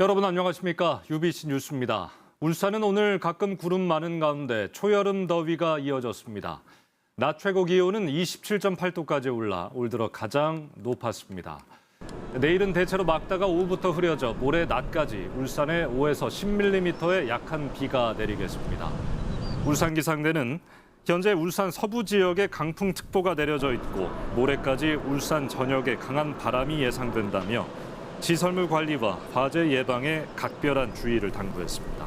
여러분 안녕하십니까? UBC 뉴스입니다. 울산은 오늘 가끔 구름 많은 가운데 초여름 더위가 이어졌습니다. 낮 최고 기온은 27.8도까지 올라 올 들어 가장 높았습니다. 내일은 대체로 막다가 오후부터 흐려져 모레 낮까지 울산에 5에서 10mm의 약한 비가 내리겠습니다. 울산 기상대는 현재 울산 서부 지역에 강풍특보가 내려져 있고 모레까지 울산 전역에 강한 바람이 예상된다며 시설물 관리와 화재 예방에 각별한 주의를 당부했습니다.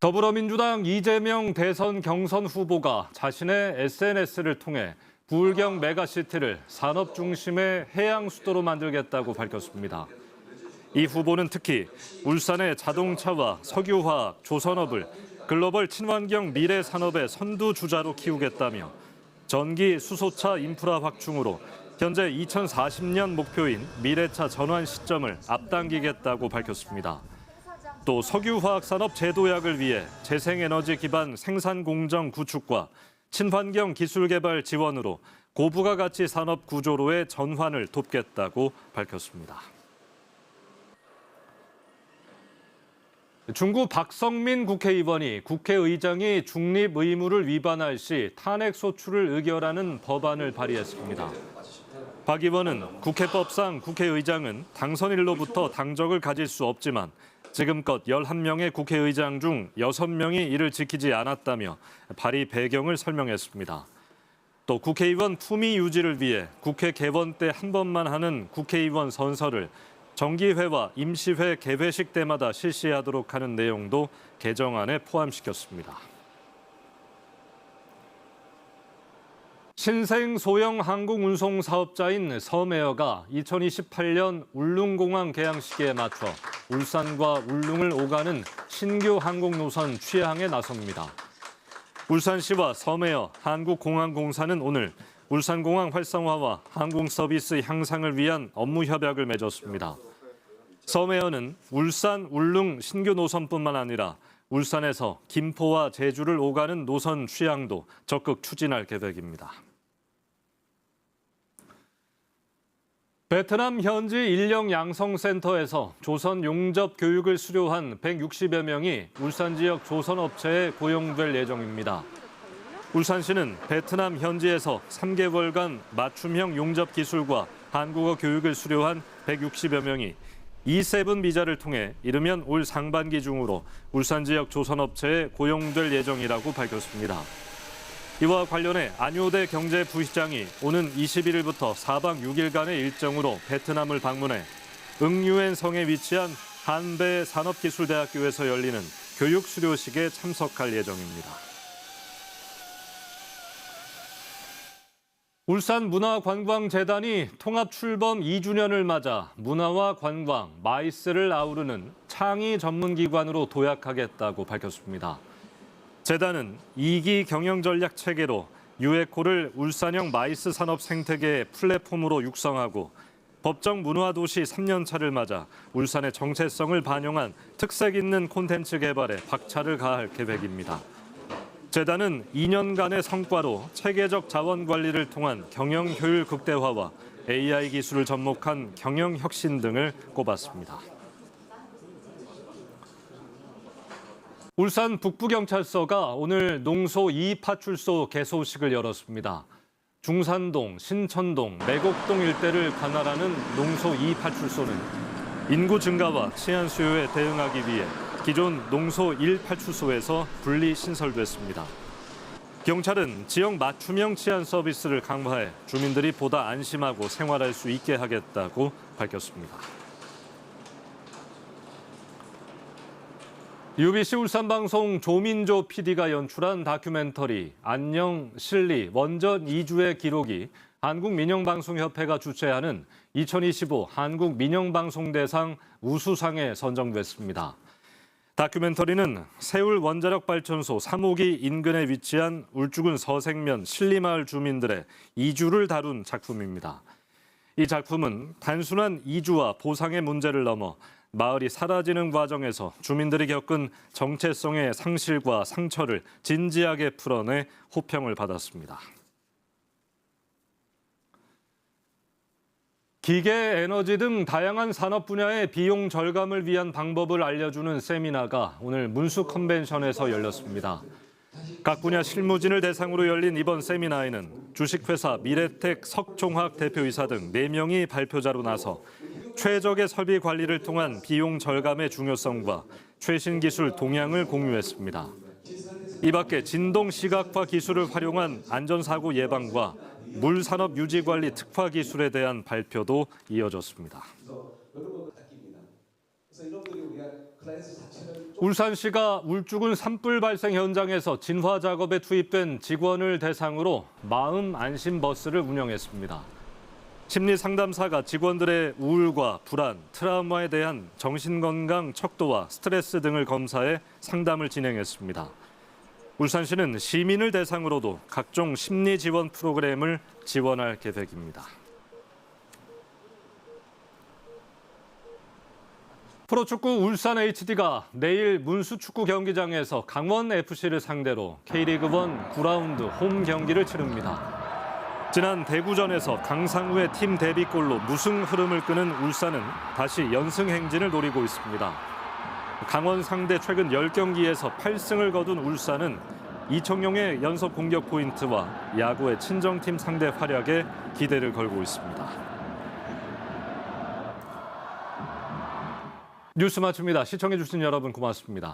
더불어민주당 이재명 대선 경선 후보가 자신의 SNS를 통해 부울경 메가시티를 산업 중심의 해양 수도로 만들겠다고 밝혔습니다. 이 후보는 특히 울산의 자동차와 석유화학, 조선업을 글로벌 친환경 미래 산업의 선두 주자로 키우겠다며 전기 수소차 인프라 확충으로 현재 2040년 목표인 미래차 전환 시점을 앞당기겠다고 밝혔습니다. 또 석유화학 산업 제도약을 위해 재생에너지 기반 생산 공정 구축과 친환경 기술 개발 지원으로 고부가 가치 산업 구조로의 전환을 돕겠다고 밝혔습니다. 중구 박성민 국회의원이 국회의장이 중립 의무를 위반할 시 탄핵 소추를 의결하는 법안을 발의했습니다. 박 의원은 국회법상 국회의장은 당선일로부터 당적을 가질 수 없지만 지금껏 11명의 국회의장 중 6명이 이를 지키지 않았다며 발의 배경을 설명했습니다. 또 국회의원 품위 유지를 위해 국회 개원 때 한 번만 하는 국회의원 선서를 정기회와 임시회 개회식 때마다 실시하도록 하는 내용도 개정안에 포함시켰습니다. 신생 소형 항공 운송 사업자인 섬에어가 2028년 울릉공항 개항식에 맞춰 울산과 울릉을 오가는 신규 항공 노선 취항에 나섭니다. 울산시와 섬에어 한국공항공사는 오늘 울산공항 활성화와 항공 서비스 향상을 위한 업무 협약을 맺었습니다. 섬에어는 울산, 울릉 신규 노선뿐만 아니라 울산에서 김포와 제주를 오가는 노선 취향도 적극 추진할 계획입니다. 베트남 현지 인력 양성센터에서 조선 용접 교육을 수료한 160여 명이 울산 지역 조선 업체에 고용될 예정입니다. 울산시는 베트남 현지에서 3개월간 맞춤형 용접 기술과 한국어 교육을 수료한 160여 명이 E7 비자를 통해 이르면 올 상반기 중으로 울산 지역 조선 업체에 고용될 예정이라고 밝혔습니다. 이와 관련해 안효대 경제부시장이 오는 21일부터 4박 6일간의 일정으로 베트남을 방문해 응유엔 성에 위치한 한배 산업기술대학교에서 열리는 교육 수료식에 참석할 예정입니다. 울산 문화관광재단이 통합 출범 2주년을 맞아 문화와 관광, 마이스를 아우르는 창의 전문기관으로 도약하겠다고 밝혔습니다. 재단은 2기 경영 전략 체계로 유에코를 울산형 마이스 산업 생태계의 플랫폼으로 육성하고 법정 문화 도시 3년차를 맞아 울산의 정체성을 반영한 특색 있는 콘텐츠 개발에 박차를 가할 계획입니다. 재단은 2년간의 성과로 체계적 자원 관리를 통한 경영 효율 극대화와 AI 기술을 접목한 경영 혁신 등을 꼽았습니다. 울산 북부경찰서가 오늘 농소 2파출소 개소식을 열었습니다. 중산동, 신천동, 매곡동 일대를 관할하는 농소 2파출소는 인구 증가와 치안 수요에 대응하기 위해 기존 농소 1파출소에서 분리 신설됐습니다. 경찰은 지역 맞춤형 치안 서비스를 강화해 주민들이 보다 안심하고 생활할 수 있게 하겠다고 밝혔습니다. UBC 울산방송 조민조 PD가 연출한 다큐멘터리 안녕 실리 원전 2주의 기록이 한국민영방송협회가 주최하는 2025 한국민영방송대상 우수상에 선정됐습니다. 다큐멘터리는 세울 원자력 발전소 3호기 인근에 위치한 울주군 서생면 실리마을 주민들의 이주를 다룬 작품입니다. 이 작품은 단순한 이주와 보상의 문제를 넘어 마을이 사라지는 과정에서 주민들이 겪은 정체성의 상실과 상처를 진지하게 풀어내 호평을 받았습니다. 기계, 에너지 등 다양한 산업 분야의 비용 절감을 위한 방법을 알려주는 세미나가 오늘 문수 컨벤션에서 열렸습니다. 각 분야 실무진을 대상으로 열린 이번 세미나에는 주식회사 미래텍 석종학 대표이사 등 4명이 발표자로 나서 최적의 설비 관리를 통한 비용 절감의 중요성과 최신 기술 동향을 공유했습니다. 이 밖에 진동 시각화 기술을 활용한 안전사고 예방과 물산업 유지관리 특화 기술에 대한 발표도 이어졌습니다. 울산시가 울주군 산불 발생 현장에서 진화 작업에 투입된 직원을 대상으로 마음 안심 버스를 운영했습니다. 심리 상담사가 직원들의 우울과 불안, 트라우마에 대한 정신건강 척도와 스트레스 등을 검사해 상담을 진행했습니다. 울산시는 시민을 대상으로도 각종 심리 지원 프로그램을 지원할 계획입니다. 프로축구 울산 HD가 내일 문수축구 경기장에서 강원 FC를 상대로 K리그 1 9라운드 홈 경기를 치릅니다. 지난 대구전에서 강상우의 팀 데뷔골로 무승 흐름을 끄는 울산은 다시 연승 행진을 노리고 있습니다. 강원 상대 최근 10경기에서 8승을 거둔 울산은 이청용의 연속 공격 포인트와 야구의 친정팀 상대 활약에 기대를 걸고 있습니다. 뉴스 마칩니다. 시청해주신 여러분 고맙습니다.